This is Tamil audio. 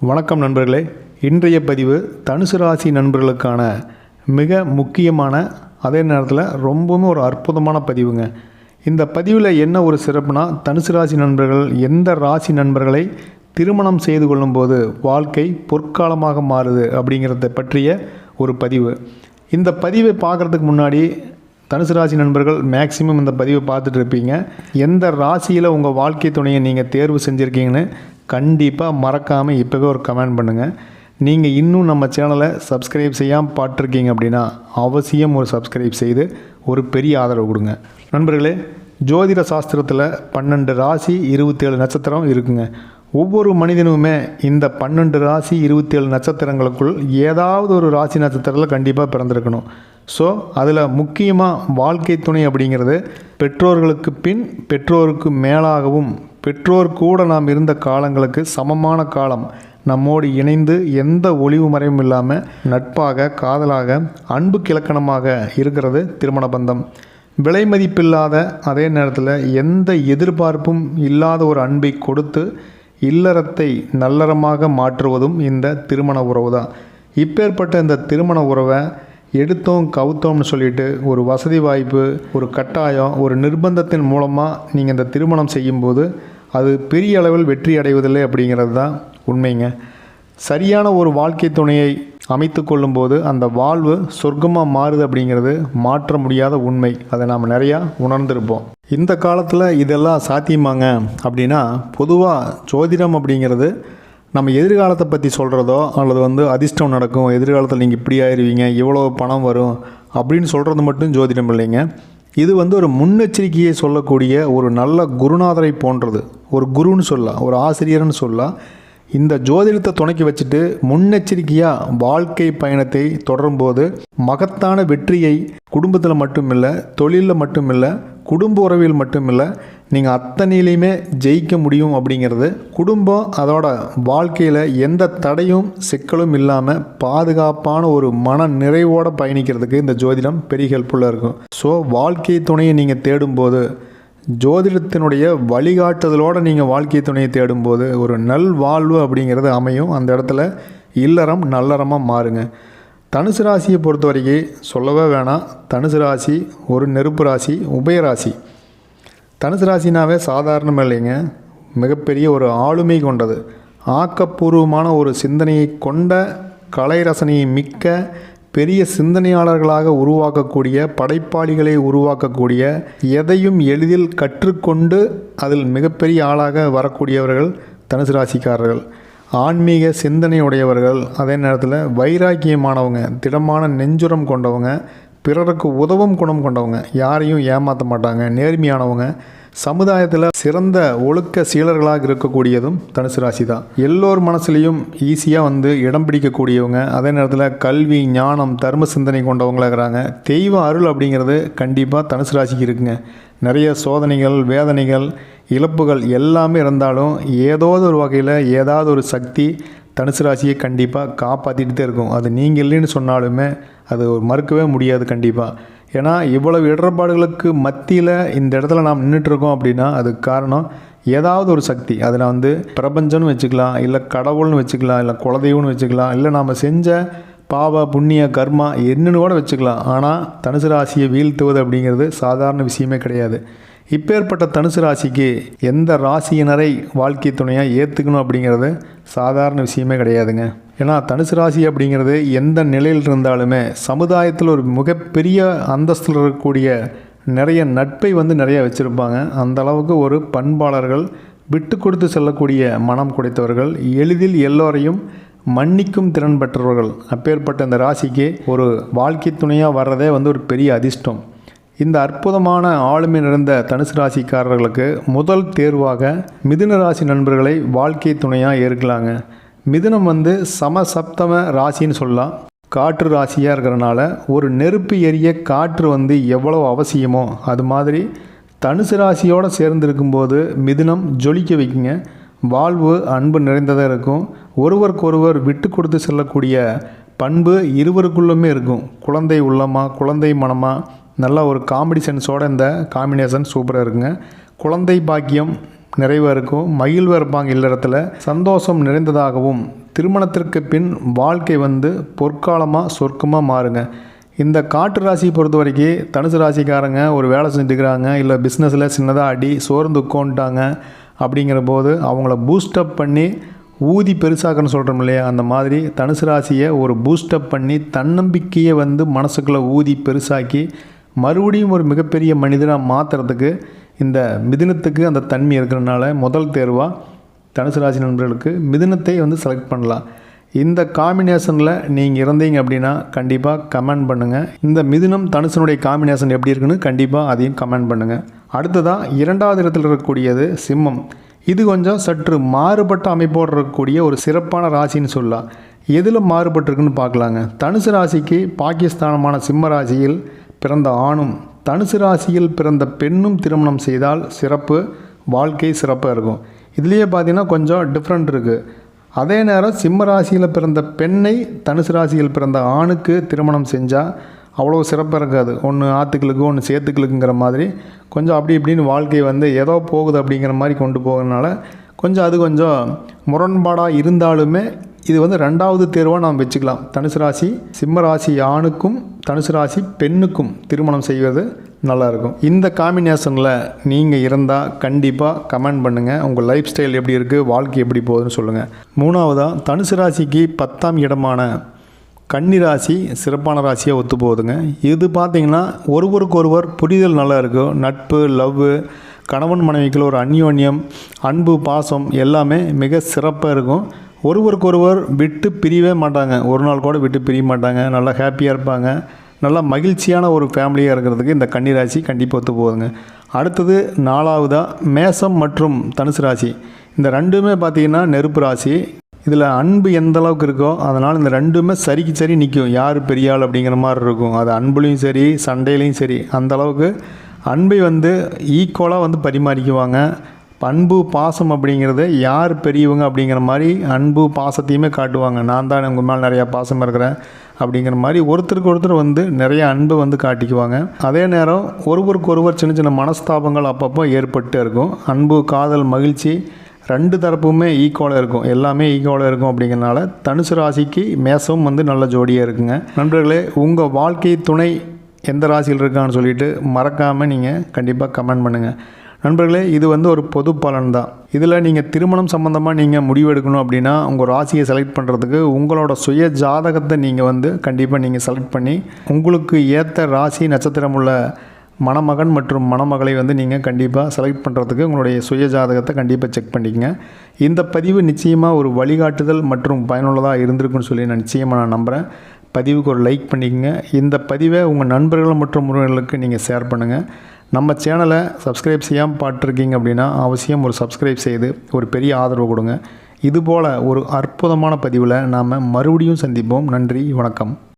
வணக்கம் நண்பர்களே. இன்றைய பதிவு தனுசு ராசி நண்பர்களுக்கான மிக முக்கியமான அதே நேரத்தில் ரொம்பவுமே ஒரு அற்புதமான பதிவுங்க. இந்த பதிவில் என்ன ஒரு சிறப்புனா தனுசு ராசி நண்பர்கள் எந்த ராசி நண்பர்களை திருமணம் செய்து கொள்ளும்போது வாழ்க்கை பொற்காலமாக மாறுது அப்படிங்கிறத பற்றிய ஒரு பதிவு. இந்த பதிவை பார்க்குறதுக்கு முன்னாடி தனுசு ராசி நண்பர்கள் மேக்சிமம் இந்த பதிவை பார்த்துட்டு இருப்பீங்க. எந்த ராசியில் உங்கள் வாழ்க்கை துணையை நீங்கள் தேர்வு செஞ்சுருக்கீங்கன்னு கண்டிப்பாக மறக்காமல் இப்போவே ஒரு கமெண்ட் பண்ணுங்கள் நீங்கள் இன்னும் நம்ம சேனலை சப்ஸ்கிரைப் செய்யாமல் பார்த்துருக்கீங்க அப்படின்னா அவசியம் ஒரு சப்ஸ்கிரைப் செய்து ஒரு பெரிய ஆதரவு கொடுங்க. நண்பர்களே ஜோதிட சாஸ்திரத்தில் பன்னெண்டு ராசி இருபத்தேழு நட்சத்திரம் இருக்குங்க. ஒவ்வொரு மனிதனுமே இந்த பன்னெண்டு ராசி இருபத்தேழு நட்சத்திரங்களுக்குள் ஏதாவது ஒரு ராசி நட்சத்திரத்தில் கண்டிப்பாக பிறந்திருக்கணும். ஸோ அதில் முக்கியமாக வாழ்க்கை துணை அப்படிங்கிறது பெற்றோர்களுக்கு பின் பெற்றோருக்கு மேலாகவும் பெற்றோர் கூட நாம் இருந்த காலங்களுக்கு சமமான காலம். நம்மோடு இணைந்து எந்த ஒளிவு மறைவும் இல்லாமல் நட்பாக காதலாக அன்பு கிழக்கணமாக இருக்கிறது திருமண பந்தம். விலை மதிப்பில்லாத அதே நேரத்தில் எந்த எதிர்பார்ப்பும் இல்லாத ஒரு அன்பை கொடுத்து இல்லறத்தை நல்லறமாக மாற்றுவதும் இந்த திருமண உறவு தான் இப்பேற்பட்ட இந்த திருமண உறவை எடுத்தோம் கவுத்தோம்னு சொல்லிட்டு ஒரு வசதி வாய்ப்பு ஒரு கட்டாயம் ஒரு நிர்பந்தத்தின் மூலமாக நீங்கள் இந்த திருமணம் செய்யும்போது அது பெரிய அளவில் வெற்றி அடைவதில்லை அப்படிங்கிறது தான் உண்மைங்க. சரியான ஒரு வாழ்க்கை துணையை அமைத்து கொள்ளும்போது அந்த வாழ்வு சொர்க்கமாக மாறுது அப்படிங்கிறது மாற்ற முடியாத உண்மை. அதை நாம் நிறையா உணர்ந்திருப்போம். இந்த காலத்தில் இதெல்லாம் சாத்தியமாங்க அப்படின்னா பொதுவாக ஜோதிடம் அப்படிங்கிறது நம்ம எதிர்காலத்தை பற்றி சொல்கிறதோ அல்லது வந்து அதிர்ஷ்டம் நடக்கும் எதிர்காலத்தில் நீங்கள் இப்படி ஆயிடுவீங்க இவ்வளோ பணம் வரும் அப்படின்னு சொல்கிறது மட்டும் ஜோதிடம் இல்லைங்க. இது வந்து ஒரு முன்னெச்சரிக்கையை சொல்லக்கூடிய ஒரு நல்ல குருநாதரை போன்றது. ஒரு குருன்னு சொல்லலாம் ஒரு ஆசிரியர்னு சொல்லலாம் இந்த ஜோதிடத்தை துணைக்கி வச்சுட்டு முன்னெச்சரிக்கையாக வாழ்க்கை பயணத்தை தொடரும்போது மகத்தான வெற்றியை குடும்பத்தில் மட்டும் இல்லை தொழிலில் மட்டும் இல்லை குடும்ப உறவில் மட்டும் இல்லை நீங்கள் அத்தனையிலையுமே ஜெயிக்க முடியும் அப்படிங்கிறது குடும்பம் அதோட வாழ்க்கையில் எந்த தடையும் சிக்கலும் இல்லாமல் பாதுகாப்பான ஒரு மன நிறைவோடு பயணிக்கிறதுக்கு இந்த ஜோதிடம் பெரிய ஹெல்ப்ஃபுல்லாக இருக்கும். ஸோ வாழ்க்கை துணையை நீங்கள் தேடும்போது ஜோதிடத்தினுடைய வழிகாட்டுதலோடு நீங்கள் வாழ்க்கை துணையை தேடும்போது ஒரு நல் வாழ்வு அப்படிங்கிறது அமையும். அந்த இடத்துல இல்லறம் நல்லறமாக மாறுங்க. தனுசு ராசியை பொறுத்த வரைக்கும் சொல்லவே வேணாம். தனுசு ராசி ஒரு நெருப்பு ராசி உபயராசி தனுசு ராசினாவே சாதாரணம் இல்லைங்க. மிகப்பெரிய ஒரு ஆளுமை கொண்டது. ஆக்கப்பூர்வமான ஒரு சிந்தனையை கொண்ட கலை ரசனையை மிக்க பெரிய சிந்தனையாளர்களாக உருவாக்கக்கூடிய படைப்பாளிகளை உருவாக்கக்கூடிய எதையும் எளிதில் கற்றுக்கொண்டு அதில் மிகப்பெரிய ஆளாக வரக்கூடியவர்கள் தனுசு ராசிக்காரர்கள். ஆன்மீக சிந்தனை உடையவர்கள் அதே நேரத்தில் வைராக்கியமானவங்க திடமான நெஞ்சுரம் கொண்டவங்க பிறருக்கு உதவும் குணம் கொண்டவங்க யாரையும் ஏமாற்ற மாட்டாங்க நேர்மையானவங்க சமுதாயத்தில் சிறந்த ஒழுக்க சீலர்களாக இருக்கக்கூடியதும் தனுசு ராசி தான் எல்லோர் மனசுலேயும் ஈஸியாக வந்து இடம் பிடிக்கக்கூடியவங்க அதே நேரத்தில் கல்வி ஞானம் தர்ம சிந்தனை கொண்டவங்களாக இருக்கிறாங்க. தெய்வ அருள் அப்படிங்கிறது கண்டிப்பாக தனுசு ராசிக்கு இருக்குங்க. நிறைய சோதனைகள் வேதனைகள் இழப்புகள் எல்லாமே இருந்தாலும் ஏதோ ஒரு வகையில் ஏதாவது ஒரு சக்தி தனுசு ராசியை கண்டிப்பாக காப்பாற்றிட்டு இருக்கும். அது நீங்கள் இல்லைன்னு சொன்னாலுமே அது ஒரு மறுக்கவே முடியாது கண்டிப்பாக ஏன்னா இவ்வளவு இடர்பாடுகளுக்கு மத்தியில் இந்த இடத்துல நாம் நின்றுட்டுருக்கோம் அப்படின்னா அதுக்கு காரணம் ஏதாவது ஒரு சக்தி. அதில் வந்து பிரபஞ்சம்னு வச்சுக்கலாம் இல்லை கடவுள்னு வச்சுக்கலாம் இல்லை குலதெய்வம்னு வச்சுக்கலாம் இல்லை நாம் செஞ்ச பாவ புண்ணிய கர்மா என்னன்னு கூட வச்சுக்கலாம். ஆனால் தனுசு ராசியை வீழ்த்துவது அப்படிங்கிறது சாதாரண விஷயமே கிடையாது. இப்பேற்பட்ட தனுசு ராசிக்கு எந்த ராசியினரை வாழ்க்கை துணையாக ஏற்றுக்கணும் அப்படிங்கிறது சாதாரண விஷயமே கிடையாதுங்க. ஏன்னா தனுசு ராசி அப்படிங்கிறது எந்த நிலையில் இருந்தாலுமே சமுதாயத்தில் ஒரு மிகப்பெரிய அந்தஸ்தில் இருக்கக்கூடிய நிறைய நட்பை வந்து நிறைய வச்சுருப்பாங்க. அந்த அளவுக்கு ஒரு பண்பாளர்கள் விட்டு கொடுத்து செல்லக்கூடிய மனம் குடைத்தவர்கள் எளிதில் எல்லோரையும் மன்னிக்கும் திறன் பெற்றவர்கள். அப்பேற்பட்ட இந்த ராசிக்கு ஒரு வாழ்க்கை துணையாக வர்றதே வந்து ஒரு பெரிய அதிர்ஷ்டம். இந்த அற்புதமான ஆளுமை நிறைந்த தனுசு ராசிக்காரர்களுக்கு முதல் தேர்வாக மிதுன ராசி நண்பர்களை வாழ்க்கை துணையாக ஏற்கலாங்க. மிதுனம் வந்து சமசப்தம ராசின்னு சொல்லலாம். காற்று ராசியாக இருக்கிறனால ஒரு நெருப்பு எரிய காற்று வந்து எவ்வளோ அவசியமோ அது மாதிரி தனுசு ராசியோடு சேர்ந்து இருக்கும்போது மிதுனம் ஜொலிக்க வைக்குங்க. வாழ்வு அன்பு நிறைந்ததாக இருக்கும். ஒருவருக்கொருவர் விட்டு கொடுத்து செல்லக்கூடிய பண்பு இருவருக்குள்ளுமே இருக்கும். குழந்தை உள்ளமாக குழந்தை மனமாக நல்ல ஒரு காமெடி சென்ஸோட இந்த காம்பினேஷன் சூப்பராக இருக்குங்க. குழந்தை பாக்கியம் நிறைவாக இருக்கும். மகிழ்வாக இருப்பாங்க இல்லறத்தில் சந்தோஷம் நிறைந்ததாகவும் திருமணத்திற்கு பின் வாழ்க்கை வந்து பொற்காலமாக சொர்க்கமாக மாறுங்க. இந்த காட்டு ராசியை பொறுத்த வரைக்கும் தனுசு ராசிக்காரங்க ஒரு வேலை செஞ்சுக்கிறாங்க இல்லை பிஸ்னஸில் சின்னதாக அடி சோர்ந்து உட்காந்துட்டாங்க அப்படிங்கிற போது அவங்கள பூஸ்டப் பண்ணி ஊதி பெருசாக்குன்னு சொல்கிறோம் இல்லையா? அந்த மாதிரி தனுசு ராசியை ஒரு பூஸ்டப் பண்ணி தன்னம்பிக்கையை வந்து மனசுக்குள்ளே ஊதி பெருசாக்கி மறுபடியும் ஒரு மிகப்பெரிய மனிதனாக மாற்றுறதுக்கு இந்த மிதினத்துக்கு அந்த தன்மை இருக்கிறனால முதல் தேர்வாக தனுசு ராசி நண்பர்களுக்கு மிதினத்தை வந்து செலக்ட் பண்ணலாம். இந்த காம்பினேஷனில் நீங்கள் இருந்தீங்க அப்படின்னா கண்டிப்பாக கமெண்ட் பண்ணுங்கள் இந்த மிதுனம் தனுசனுடைய காம்பினேஷன் எப்படி இருக்குன்னு கண்டிப்பாக அதையும் கமெண்ட் பண்ணுங்கள் அடுத்ததாக இரண்டாவது இடத்தில் இருக்கக்கூடியது சிம்மம். இது கொஞ்சம் சற்று மாறுபட்ட அமைப்போடு இருக்கக்கூடிய ஒரு சிறப்பான ராசின்னு சொல்லலாம். எதில் மாறுபட்டிருக்குன்னு பார்க்கலாங்க. தனுசு ராசிக்கு பாகிஸ்தானமான சிம்ம ராசியில் பிறந்த ஆணும் தனுசு ராசியில் பிறந்த பெண்ணும் திருமணம் செய்தால் சிறப்பு வாழ்க்கை சிறப்பாக இருக்கும். இதுலேயே பார்த்தீங்கன்னா கொஞ்சம் டிஃப்ரெண்ட் இருக்குது அதே நேரம் சிம்ம ராசியில் பிறந்த பெண்ணை தனுசு ராசியில் பிறந்த ஆணுக்கு திருமணம் செஞ்சால் அவ்வளோ சிறப்பாக இருக்காது. ஒன்று ஆற்றுக்களுக்கு ஒன்று சேத்துக்களுக்குங்கிற மாதிரி கொஞ்சம் அப்படி இப்படின்னு வாழ்க்கை வந்து ஏதோ போகுது அப்படிங்கிற மாதிரி கொண்டு போகிறதுனால கொஞ்சம் அது கொஞ்சம் முரண்பாடாக இருந்தாலுமே இது வந்து ரெண்டாவது தேர்வாக நாம் வச்சுக்கலாம். தனுசு ராசி சிம்ம ராசி ஆணுக்கும் தனுசு ராசி பெண்ணுக்கும் திருமணம் செய்வது நல்லாயிருக்கும். இந்த காம்பினேஷனில் நீங்கள் இருந்தால் கண்டிப்பாக கமெண்ட் பண்ணுங்கள் உங்கள் லைஃப் ஸ்டைல் எப்படி இருக்குது வாழ்க்கை எப்படி போகுதுன்னு சொல்லுங்கள் மூணாவதாக தனுசு ராசிக்கு பத்தாம் இடமான கன்னி ராசி சிறப்பான ராசியாக ஒத்து போகுதுங்க. இது பார்த்திங்கன்னா ஒருவருக்கொருவர் புரிதல் நல்லா இருக்கும் நட்பு லவ்வு கணவன் மனைவிக்குள்ள ஒரு அந்யோன்யம் அன்பு பாசம் எல்லாமே மிக சிறப்பாக இருக்கும். ஒருவருக்கொருவர் விட்டு பிரியவே மாட்டாங்க. ஒரு நாள் கூட விட்டு பிரிய மாட்டாங்க. நல்லா ஹாப்பியாக இருப்பாங்க. நல்லா மகிழ்ச்சியான ஒரு ஃபேமிலியாக இருக்கிறதுக்கு இந்த கன்னிராசி கண்டிப்பாக ஒத்து போகுதுங்க. அடுத்தது நாலாவதாக மேசம் மற்றும் தனுசு ராசி. இந்த ரெண்டுமே பார்த்திங்கன்னா நெருப்பு ராசி. இதில் அன்பு எந்த அளவுக்கு இருக்கோ அதனால் இந்த ரெண்டுமே சரிக்கு சரி நிற்கும் யார் பெரிய ஆள் அப்படிங்கிற மாதிரி இருக்கும். அது அன்புலேயும் சரி சண்டையிலையும் சரி. அந்த அளவுக்கு அன்பை வந்து ஈக்குவலாக வந்து பரிமாறிக்குவாங்க. அன்பு பாசம் அப்படிங்கிறது யார் பெரியவங்க அப்படிங்கிற மாதிரி அன்பு பாசத்தையுமே காட்டுவாங்க. நான் தான் உங்கள் மேலே நிறையா பாசம் இருக்கிறேன் அப்படிங்கிற மாதிரி ஒருத்தருக்கு ஒருத்தர் வந்து நிறைய அன்பு வந்து காட்டிக்குவாங்க. அதே நேரம் ஒருவருக்கு ஒருவர் சின்ன சின்ன மனஸ்தாபங்கள் அப்பப்போ ஏற்பட்டு இருக்கும். அன்பு காதல் மகிழ்ச்சி ரெண்டு தரப்புமே ஈக்குவலாக இருக்கும். எல்லாமே ஈக்குவலாக இருக்கும் அப்படிங்கிறனால தனுசு ராசிக்கு மேசம் வந்து நல்ல ஜோடியாக இருக்குங்க. நண்பர்களே உங்கள் வாழ்க்கை துணை எந்த ராசியில் இருக்கான்னு சொல்லிட்டு மறக்காமல் நீங்கள் கண்டிப்பாக கமெண்ட் பண்ணுங்கள் நண்பர்களே இது வந்து ஒரு பொது பலன் தான் இதில் நீங்கள் திருமணம் சம்மந்தமாக நீங்கள் முடிவெடுக்கணும் அப்படின்னா உங்கள் ராசியை செலக்ட் பண்ணுறதுக்கு உங்களோட சுய ஜாதகத்தை நீங்கள் வந்து கண்டிப்பாக நீங்கள் செலக்ட் பண்ணி உங்களுக்கு ஏற்ற ராசி நட்சத்திரம் உள்ள மணமகன் மற்றும் மணமகளை வந்து நீங்கள் கண்டிப்பாக செலக்ட் பண்ணுறதுக்கு உங்களுடைய சுய ஜாதகத்தை கண்டிப்பாக செக் பண்ணிக்கங்க. இந்த பதிவு நிச்சயமாக ஒரு வழிகாட்டுதல் மற்றும் பயனுள்ளதாக இருந்திருக்குன்னு சொல்லி நான் நிச்சயமாக நான் நம்புகிறேன் பதிவுக்கு ஒரு லைக் பண்ணிக்கங்க. இந்த பதிவை உங்கள் நண்பர்கள் மற்றும் உறவினர்களுக்கு நீங்கள் ஷேர் பண்ணுங்கள் நம்ம சேனலை சப்ஸ்கிரைப் செய்யாமல் பார்த்துருக்கீங்க அப்படின்னா அவசியம் ஒரு சப்ஸ்கிரைப் செய்து ஒரு பெரிய ஆதரவு கொடுங்க. இதுபோல் ஒரு அற்புதமான பதிவில் நாம் மறுபடியும் சந்திப்போம். நன்றி வணக்கம்.